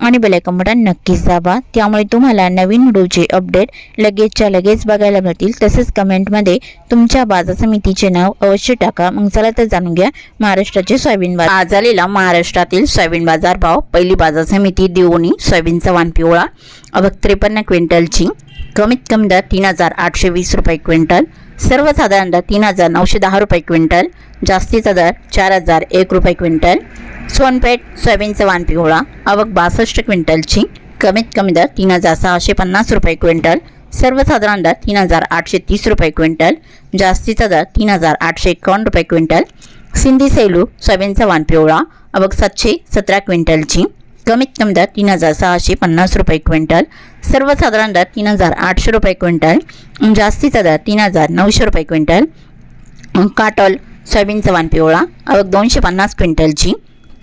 आणि bell icon button नक्कीच दाबा. त्यामुळे तुम्हाला नवीन व्हिडिओचे अपडेट लगेचच्या लगेच बघायला मिळतील. तसेच कमेंटमध्ये तुमच्या बाजार समितीचे नाव अवश्य टाका. मग चला तर जाणून घ्या महाराष्ट्राचे सोयाबीन बाजार. आज आलेला महाराष्ट्रातील सोयाबीन बाजार भाव. पहिली बाजार समिती देवणी सोयाबीनचा वाण पिवळा. अबक त्रेपन्न क्विंटलची कमीत कमी दर तीन हजार आठशे वीस रुपये क्विंटल. सर्वसाधारण दर तीन हजार नऊशे दहा रुपये क्विंटल जास्तीचा दर चार हजार एक रुपये क्विंटल. सोनपेठ सोयाबीनचा वाण पिवळा आवक बासष्ट क्विंटलची कमीत कमी दर तीन हजार सहाशे पन्नास रुपये क्विंटल. सर्वसाधारण दर तीन हजार आठशे तीस रुपये क्विंटल जास्तीचा दर तीन हजार आठशे एकावन्न रुपये क्विंटल. सिंधी सेलू सोयाबीनचा वाण पिवळा आवक सातशे सतरा क्विंटलची कमीत कमी दर तीन हजार सहाशे पन्नास रुपये क्विंटल सर्वसाधारण दर तीन हजार आठशे रुपये क्विंटल जास्तीचा दर तीन हजार नऊशे रुपये क्विंटल काटोल सोयाबीनचा वाण पिवळा आवक दोनशे पन्नास क्विंटलची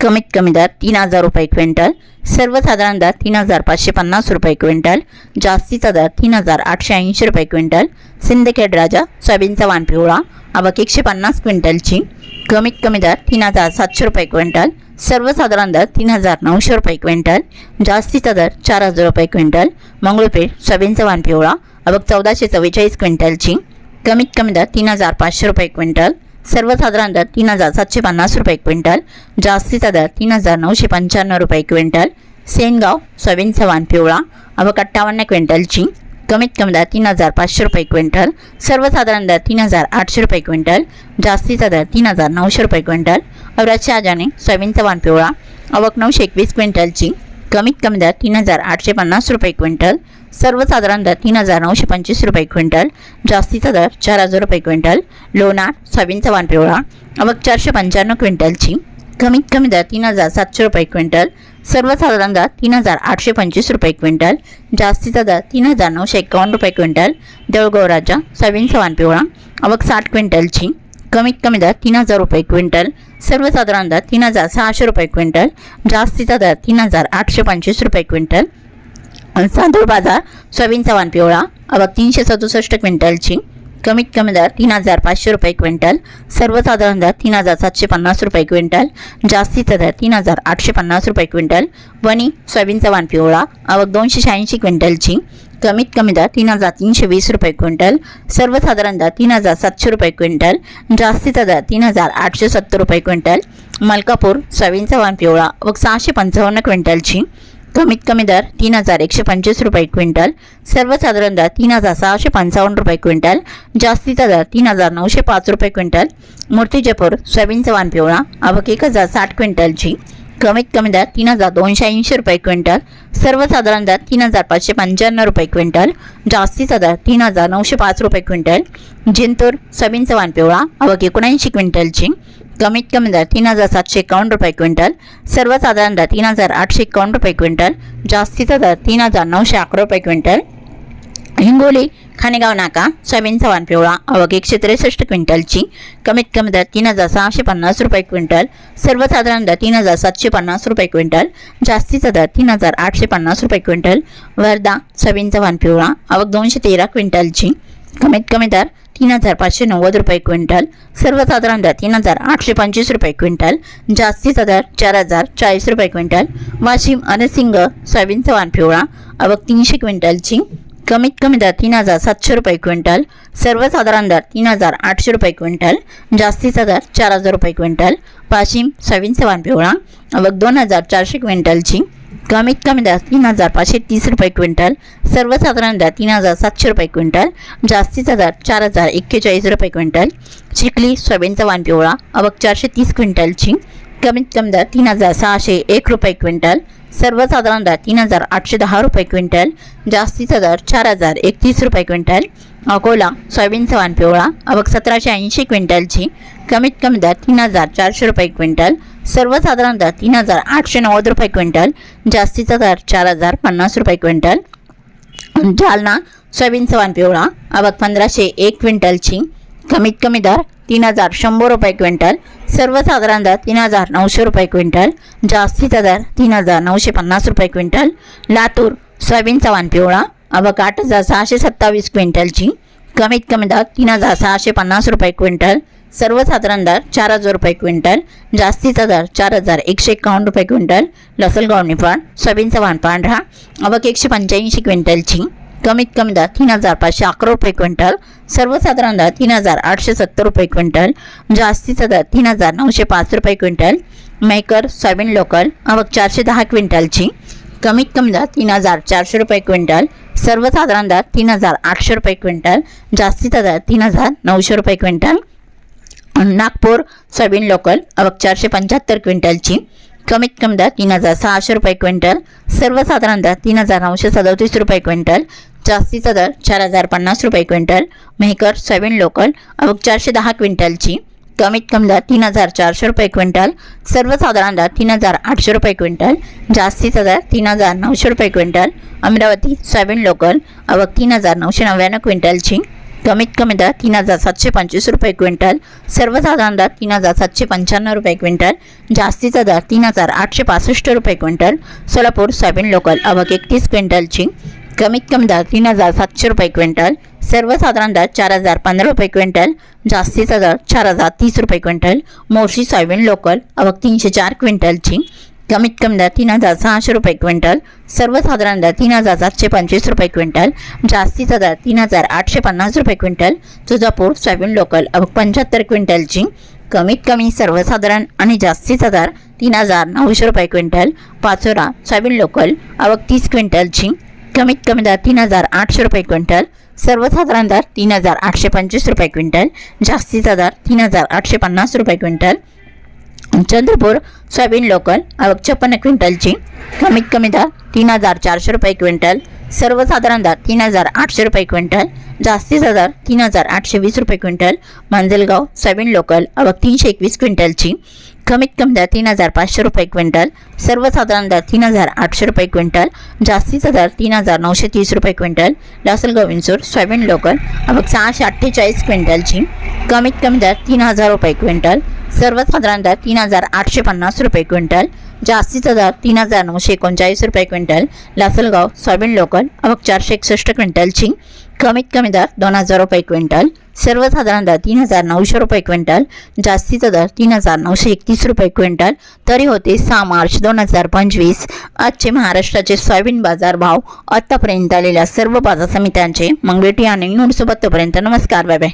कमीत कमी दर तीन हजार रुपये क्विंटल सर्वसाधारण दर तीन हजार पाचशे पन्नास रुपये क्विंटल जास्तीचा दर तीन हजार आठशे ऐंशी रुपये क्विंटल सिंदखेड राजा सोयाबीनचा वाण पिवळा आवक एकशे पन्नास क्विंटलची कमीत कमी दर तीन हजार सातशे रुपये क्विंटल सर्वसाधारण दर तीन हजार नऊशे रुपये क्विंटल जास्तीचा दर चार हजार रुपये क्विंटल मंगळूरपेठ सोयाबीनचा वाण पिवळा अबग चौदाशे चव्वेचाळीस क्विंटलची कमीत कमी दर तीन हजार पाचशे रुपये क्विंटल सर्वसाधारण दर तीन हजार सातशे पन्नास रुपये क्विंटल जास्तीचा दर तीन हजार नऊशे पंच्याण्णव रुपये क्विंटल सेनगाव सोयाबीनचा वाण पिवळा अबग अठ्ठावन्न क्विंटलची कमीत कमी दर तीन हजार पाचशे रुपये क्विंटल सर्वसाधारण दर तीन हजार आठशे रुपये क्विंटल जास्तीचा दर तीन हजार नऊशे रुपये क्विंटल औरत शहाजाने सोयाबीनचा वाण पिवळा आवक नऊशे एकवीस क्विंटलची कमीत कमी दर तीन हजार आठशे पन्नास रुपये क्विंटल सर्वसाधारण दर तीन हजार नऊशे पंचवीस रुपये क्विंटल जास्तीचा दर चार हजार रुपये क्विंटल लोणार सोयाबीनचा वाण पिवळा आवक चारशे पंच्याण्णव क्विंटलची कमीत कमी दर तीन हजार सातशे रुपये क्विंटल सर्वसाधारण दर तीन हजार आठशे पंचवीस रुपये क्विंटल जास्तीचा दर तीन हजार नऊशे एकावन्न रुपये क्विंटल देऊळगाव राजा सोयाबीनचा वाण पिवळा आवक साठ क्विंटलची कमीत कमी दर तीन हजार रुपये क्विंटल सर्वसाधारण दर तीन हजार सहाशे रुपये क्विंटल जास्तीचा दर तीन हजार आठशे पंचवीस रुपये क्विंटल. चांदूर बाजार सोयाबीनचा वाण पिवळा आवक तीनशे सदुसष्ट क्विंटलची कमीत कमी दर तीन हजार पाचशे रुपये क्विंटल सर्वसाधारण दर तीन हजार सातशे पन्नास रुपये क्विंटल जास्तीचा दर तीन हजार आठशे पन्नास रुपये क्विंटल वणी सोयाबीनचा वाण पिवळा आवक दोनशे शहाऐंशी क्विंटलची कमीत कमी दर तीन हजार तीनशे वीस रुपये क्विंटल सर्वसाधारण दर तीन हजार सातशे रुपये क्विंटल जास्तीचा दर तीन हजार आठशे सत्तर रुपये क्विंटल मलकापूर सोयाबीनचा वाण पिवळा व सहाशे पंचावन्न क्विंटलची कमीत कमी दर तीन हजार एकशे पंचवीस रुपये क्विंटल सर्वसाधारण दर तीन हजार सहाशे पंचावन्न रुपये क्विंटल जास्तीचा दर तीन हजार नऊशे पाच रुपये क्विंटल मूर्तिजापूर सोयाबीनचा वाण पिवळा आवक एक हजार साठ क्विंटलची. कमीत कमी दर तीन हजार दोनशे ऐंशी रुपये क्विंटल सर्वसाधारण दर तीन हजार पाचशे पंच्याण्णव रुपये क्विंटल जास्तीचा दर तीन हजार नऊशे पाच रुपये क्विंटल जिंतूर सोयाबीनचा वाण पिवळा आवक एकोणऐंशी क्विंटलची. कमीत कमी दर तीन हजार सातशे एकावन्न रुपये क्विंटल सर्वसाधारण दर तीन हजार आठशे एकावन्न रुपये क्विंटल जास्तीचा दर तीन हजार नऊशे अकरा रुपये क्विंटल. हिंगोली खानेगाव नाका सोयाबीनचा वान पिवळा अवघ एकशे त्रेसष्ट क्विंटलची कमीत कमी दर तीन हजार सहाशे पन्नास रुपये क्विंटल सर्वसाधारण दर तीन हजार सातशे पन्नास रुपये क्विंटल जास्तीचा दर तीन हजार आठशे पन्नास रुपये क्विंटल. वर्धा सोयाबीनचा वान पिवळा अवघ दोनशे तेरा क्विंटलची कमीत कमी दर तीन हजार पाचशे नव्वद रुपये क्विंटल सर्वसाधारण दर तीन हजार आठशे पंचवीस रुपये क्विंटल जास्तीचा दर चार हजार चाळीस रुपये क्विंटल वाशिम अनसिंग सोयाबीनचा वाण पिवळा आवक तीनशे क्विंटलची कमीत कमी दर तीन हजार सातशे रुपये क्विंटल सर्वसाधारण दर तीन हजार आठशे रुपये क्विंटल जास्तीचा दर चार हजार रुपये क्विंटल वाशिम सोयाबीनचा सवान पिवळा आवक दोन हजार चारशे क्विंटलची कमीत कमी दर तीन हजार पाचशे तीस रुपये क्विंटल. सर्वसाधारण दर तीन हजार सातशे रुपये क्विंटल. जास्तीचा दर चार हजार एक्केचाळीस रुपये क्विंटल. चिखली सोयाबीनचा वाण पिवळा आवक चारशे तीस क्विंटलची कमीत कमी दर तीन हजार सहाशे एक रुपये क्विंटल. सर्वसाधारण दर तीन हजार आठशे दहा रुपये क्विंटल. जास्तीचा दर चार हजार एकतीस रुपये क्विंटल. अकोला सोयाबीनचं वाण पिवळा आवक सतराशे ऐंशी क्विंटलची. कमीत कमी दर तीन हजार चारशे रुपये क्विंटल. सर्वसाधारण दर तीन हजार आठशे नव्वद रुपये क्विंटल. जास्तीचा दर चार हजार पन्नास रुपये क्विंटल. जालना सोयाबीनचं वाण पिवळा आवक पंधराशे एक क्विंटलची. कमीत कमी दर तीन हजार शंभर रुपये क्विंटल. सर्वसाधारण दर तीन हजार नऊशे रुपये क्विंटल. जास्तीचा दर तीन हजार नऊशे पन्नास रुपये क्विंटल. लातूर सोयाबीनचा वाण पिवळा आवक आठ हजार सहाशे सत्तावीस क्विंटलची कमीत कमी दर तीन हजार सहाशे पन्नास रुपये क्विंटल सर्वसाधारण दर चार हजार रुपये क्विंटल जास्तीचा दर चार हजार एकशे एकावन्न रुपये क्विंटल लसलगावणी फळ सोयाबीनचा वाण पांढरा आवक एकशे पंच्याऐंशी क्विंटलची कमीत कमी दर तीन हजार पाचशे अकरा रुपये क्विंटल सर्वसाधारण दर तीन हजार आठशे सत्तर रुपये क्विंटल जास्तीचा दर तीन हजार नऊशे पाच रुपये क्विंटल मेकर सोयाबीन लोकल आवक चारशे दहा क्विंटलची कमीत कमी दर तीन हजार चारशे रुपये क्विंटल सर्वसाधारण दर तीन हजार आठशे रुपये क्विंटल जास्तीचा दर तीन हजार नऊशे रुपये क्विंटल. नागपूर सोयाबीन लोकल अवक चारशे पंच्याहत्तर क्विंटलची कमीत कमी दर तीन हजार सहाशे रुपये क्विंटल सर्वसाधारण दर तीन हजार नऊशे सदतीस रुपये क्विंटल जास्तीचा दर चार हजार पन्नास रुपये क्विंटल. मेहकर सोयाबीन लोकल अवक चारशे दहा क्विंटलची कमीत कमी दर तीन हजार चारशे रुपये क्विंटल. सर्वसाधारण दर तीन हजार आठशे रुपये क्विंटल. जास्तीचा दर तीन हजार नऊशे रुपये क्विंटल. अमरावती सोयाबीन लोकल आवक तीन हजार नऊशे नव्याण्णव क्विंटलची कमीत कमी दर तीन हजार सातशे पंचवीस रुपये क्विंटल. सर्वसाधारण दर तीन हजार सातशे पंच्याण्णव रुपये क्विंटल. जास्तीचा दर तीन हजार आठशे पासष्ट रुपये क्विंटल. सोलापूर सोयाबीन लोकल आवक एकतीस क्विंटलची कमीत कमी दर तीन हजार सातशे रुपये क्विंटल. सर्वसाधारण दर चार हजार पंधरा रुपये क्विंटल जास्तीचा दर चार हजार तीस रुपये क्विंटल मोर्शी सोयाबीन लोकल अवघ तीनशे चार क्विंटलची कमीत कमी दर तीन हजार सहाशे रुपये क्विंटल सर्वसाधारण दर तीन हजार सातशे पंचवीस रुपये क्विंटल जास्तीचा दर तीन हजार आठशे पन्नास रुपये क्विंटल तुळजापूर सोयाबीन लोकल अवघ पंच्याहत्तर क्विंटलची कमीत कमी सर्वसाधारण आणि जास्तीचा दर तीन हजार नऊशे रुपये क्विंटल पाचोरा सोयाबीन लोकल अवघ तीस क्विंटलची कमीत कमी दर तीन हजार आठशे रुपये क्विंटल सर्वसाधारण दर तीन हजार आठशे पंचवीस रुपये क्विंटल जास्तीचा दर तीन हजार आठशे पन्नास रुपये क्विंटल चंद्रपूर सोयाबीन लोकल आवक छप्पन्न क्विंटलची. कमीत कमी दर तीन हजार चारशे रुपये क्विंटल. सर्वसाधारण दर तीन हजार आठशे रुपये क्विंटल. जास्तीचा दर तीन हजार आठशे वीस रुपये क्विंटल. मांजलगाव सोयाबीन लोकल आवक तीनशे एकवीस क्विंटलची. कमीत कमी दर तीन हजार पाचशे रुपये क्विंटल. सर्वसाधारण दर तीन हजार आठशे रुपये क्विंटल. जास्तीचा दर तीन हजार नऊशे तीस रुपये quintal. Lasalgaon Vinchur soybean local आवक सहाशे अठ्ठेचाळीस क्विंटलची. कमीत कमी दर तीन हजार रुपये क्विंटल. सर्वसाधारणतः दर तीन हजार आठशे पन्नास रुपये क्विंटल जास्तीचा दर तीन हजार नऊशे एकोणचाळीस रुपये क्विंटल लासलगाव सोयाबीन लोकल अवक चारशे एकसष्ट क्विंटलची कमीत कमी दर दोन हजार रुपये क्विंटल सर्वसाधारण दर तीन हजार नऊशे रुपये क्विंटल जास्तीचा दर तीन हजार नऊशे एकतीस रुपये क्विंटल तरी होते सहा मार्च दोन हजार पंचवीस आजचे महाराष्ट्राचे सोयाबीन बाजार भाव आत्तापर्यंत आलेल्या सर्व बाजार समित्यांचे मग भेटूया आणि नोटसोबत तोपर्यंत नमस्कार बाय बाय.